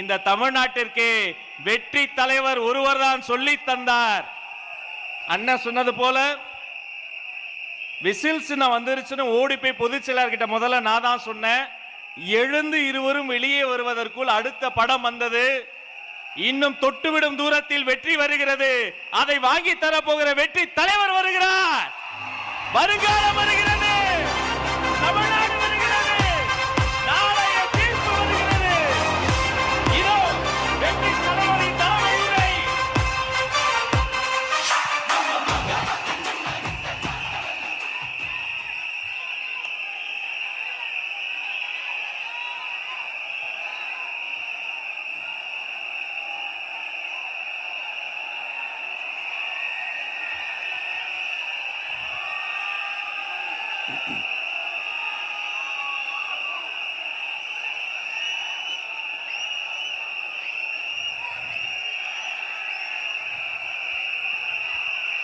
இந்த தமிழ்நாட்டிற்கு வெற்றி தலைவர் ஒருவர் தான் சொல்லி தந்தார். அண்ணன் சொன்னது போல விசில்ஸ் வந்துருச்சுன்னு ஓடி போய் பொதுச் செயலாளர்கிட்ட முதல்ல நான் தான் சொன்னேன். எழுந்து இருவரும் வெளியே வருவதற்குள் அடுத்த படம் வந்தது. இன்னும் தொட்டுவிடும் தூரத்தில் வெற்றி வருகிறது. அதை வாங்கி தர போகிற வெற்றி தலைவர் வருகிறார். வருங்காலம் வருகிறார்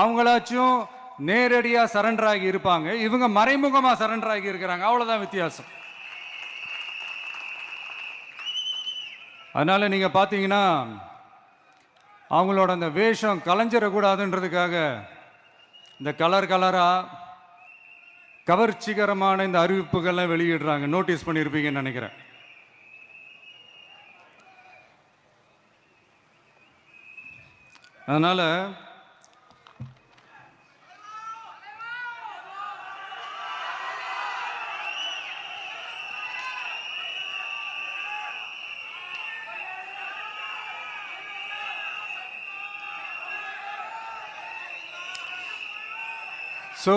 அவங்களாச்சும் நேரடியாக சரண்டர் ஆகி இருப்பாங்க. இவங்க மறைமுகமாக சரண்டர் ஆகி இருக்கிறாங்க. அவ்வளோதான் வித்தியாசம். அதனால் நீங்கள் பார்த்தீங்கன்னா அவங்களோட அந்த வேஷம் கலைஞ்சிடக்கூடாதுன்றதுக்காக இந்த கலர் கலராக கவர்ச்சிகரமான இந்த அறிவிப்புகள்லாம் வெளியிடுறாங்க. நோட்டீஸ் பண்ணியிருப்பீங்கன்னு நினைக்கிறேன். அதனால் ஸோ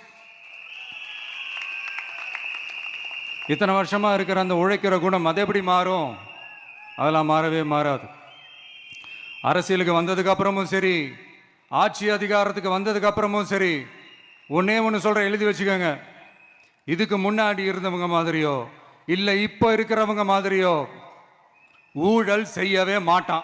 இத்தனை வருஷமாக இருக்கிற அந்த உழைக்கிற குணம் அது எப்படி மாறும்? அதெல்லாம் மாறவே மாறாது. அரசியலுக்கு வந்ததுக்கப்புறமும் சரி ஆட்சி அதிகாரத்துக்கு வந்ததுக்கப்புறமும் சரி ஒன்றே ஒன்று சொல்கிற எழுதி வச்சுக்கோங்க. இதுக்கு முன்னாடி இருந்தவங்க மாதிரியோ இல்லை இப்போ இருக்கிறவங்க மாதிரியோ ஊழல் செய்யவே மாட்டான்.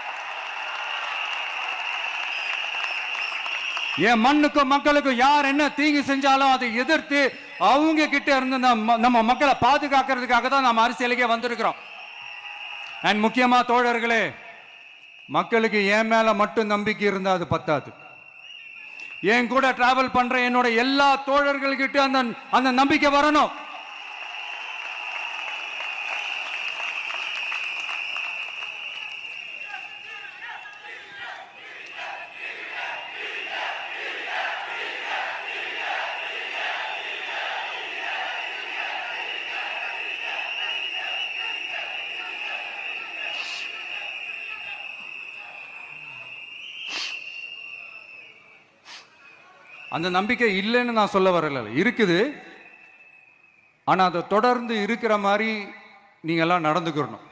என் மண்ணுக்கும் மக்களுக்கும் யார் என்ன தீங்கு செஞ்சாலும் அதை எதிர்த்து அவங்க கிட்ட இருந்து நம்ம நம்ம மக்களை பாதுகாக்கிறதுக்காக தான் நம்ம அரசியலுக்கே வந்திருக்கிறோம். அண்ட் முக்கியமா தோழர்களே மக்களுக்கு என் மேல மட்டும் நம்பிக்கை இருந்தா அது பத்தாது. என் கூட டிராவல் பண்ற என்னோட எல்லா தோழர்கள்கிட்ட அந்த அந்த நம்பிக்கை வரணும். அந்த நம்பிக்கை இல்லைன்னு நான் சொல்ல வரல. இருக்குது. ஆனால் அதை தொடர்ந்து இருக்கிற மாதிரி நீங்கள்லாம் நடந்துக்கிறணும்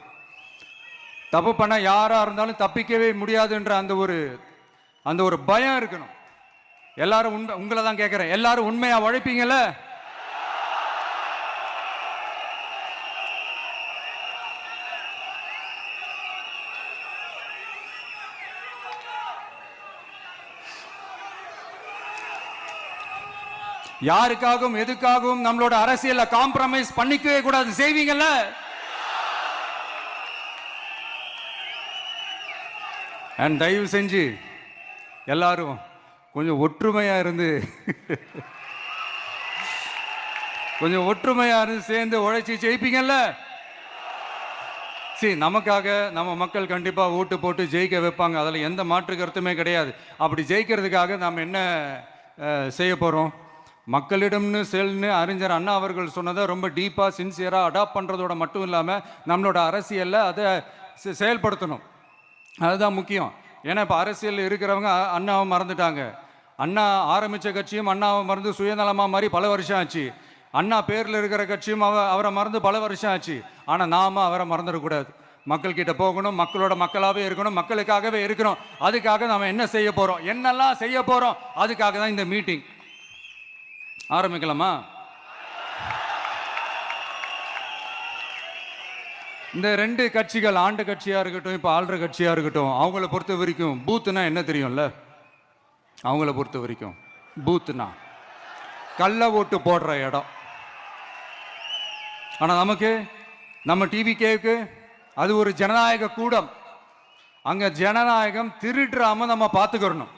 தப்பு பண்ணால் யாராக இருந்தாலும் தப்பிக்கவே முடியாதுன்ற அந்த ஒரு அந்த ஒரு பயம் இருக்கணும். எல்லாரும் உண்மை உங்களை தான் கேட்குறேன் எல்லாரும் உண்மையாக உழைப்பீங்களே யாருக்காகவும் எதுக்காகவும் நம்மளோட அரசியல காம்ப்ரமைஸ் பண்ணிக்கவே கூடாது. செய்வீங்கல்ல? அண்ட் தயவு செஞ்சு எல்லாரும் கொஞ்சம் ஒற்றுமையா இருந்து கொஞ்சம் ஒற்றுமையா இருந்து சேர்ந்து உழைச்சி ஜெயிப்பீங்கல்ல? சரி நமக்காக நம்ம மக்கள் கண்டிப்பா ஓட்டு போட்டு ஜெயிக்க வைப்பாங்க. அதில் எந்த மாற்று கருத்துமே கிடையாது. அப்படி ஜெயிக்கிறதுக்காக நாம் என்ன செய்ய போறோம்? மக்களிடம்னு செல்னு அறிஞர் அண்ணா அவர்கள் சொன்னதை ரொம்ப டீப்பாக சின்சியராக அடாப்ட் பண்ணுறதோட மட்டும் இல்லாமல் நம்மளோட அரசியலில் அதை செ- செயல்படுத்தணும். அதுதான் முக்கியம். ஏன்னா இப்போ அரசியல் இருக்கிறவங்க அண்ணாவை மறந்துட்டாங்க. அண்ணா ஆரம்பித்த கட்சியும் அண்ணாவை மறந்து சுயநலமாக மாதிரி பல வருஷம் ஆச்சு. அண்ணா பேரில் இருக்கிற கட்சியும் அவ அவரை மறந்து பல வருஷம் ஆச்சு. ஆனால் நாம அவரை மறந்துடக்கூடாது மக்கள்கிட்ட போகணும் மக்களோட மக்களாகவே இருக்கணும் மக்களுக்காகவே இருக்கணும் அதுக்காக நாம் என்ன செய்ய போகிறோம் என்னெல்லாம் செய்ய போகிறோம் அதுக்காக தான் இந்த மீட்டிங் ஆரம்பிக்கலாமா? இந்த ரெண்டு கட்சிகள் ஆண்டு கட்சியா இருக்கட்டும் இப்போ ஆள்ற கட்சியா இருக்கட்டும் அவங்கள பொறுத்த வரைக்கும் பூத்துனா என்ன தெரியும்ல? அவங்கள பொறுத்த வரைக்கும் பூத்துனா கள்ள ஓட்டு போடுற இடம். ஆனா நமக்கு நம்ம டிவி கேவுக்கு அது ஒரு ஜனநாயக கூடம். அங்க ஜனநாயகம் திருடுறாம நம்ம பார்த்துக்கிறணும்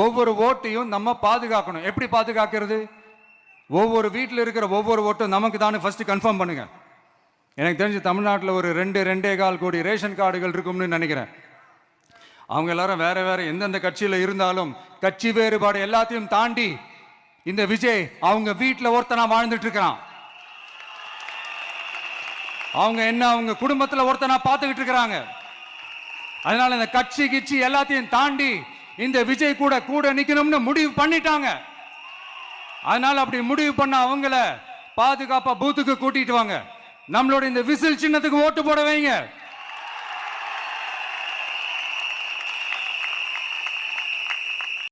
ஒவ்வொரு ஓட்டையும் நம்ம பாதுகாக்கணும். எப்படி பாதுகாக்கிறது? ஒவ்வொரு வீட்டில் இருக்கிற ஒவ்வொரு ஓட்டும் நமக்கு தானே ஃபஸ்ட்டு கன்ஃபார்ம் பண்ணுங்கள் எனக்கு தெரிஞ்சு தமிழ்நாட்டில் ஒரு ரெண்டு ரெண்டே கால் கோடி ரேஷன் கார்டுகள் இருக்கும்னு நினைக்கிறேன். அவங்க எல்லாரும் வேற வேற எந்தெந்த கட்சியில் இருந்தாலும் கட்சி வேறுபாடு எல்லாத்தையும் தாண்டி இந்த விஜய் அவங்க வீட்டில் ஒருத்தனா வாழ்ந்துட்டு இருக்கிறான். அவங்க என்ன அவங்க குடும்பத்தில் ஒருத்தனா பார்த்துக்கிட்டு இருக்கிறாங்க. அதனால இந்த கட்சி கிச்சி எல்லாத்தையும் தாண்டி இந்த விஜய் கூட கூட நிக்கணும்னு முடிவு பண்ணிட்டாங்க. அதனால அப்படி முடிவு பண்ண அவங்கள பாதுகாப்பா பூத்துக்கு கூட்டிட்டு வாங்க. நம்மளோட இந்த விசில் சின்னத்துக்கு ஓட்டு போட வைங்க.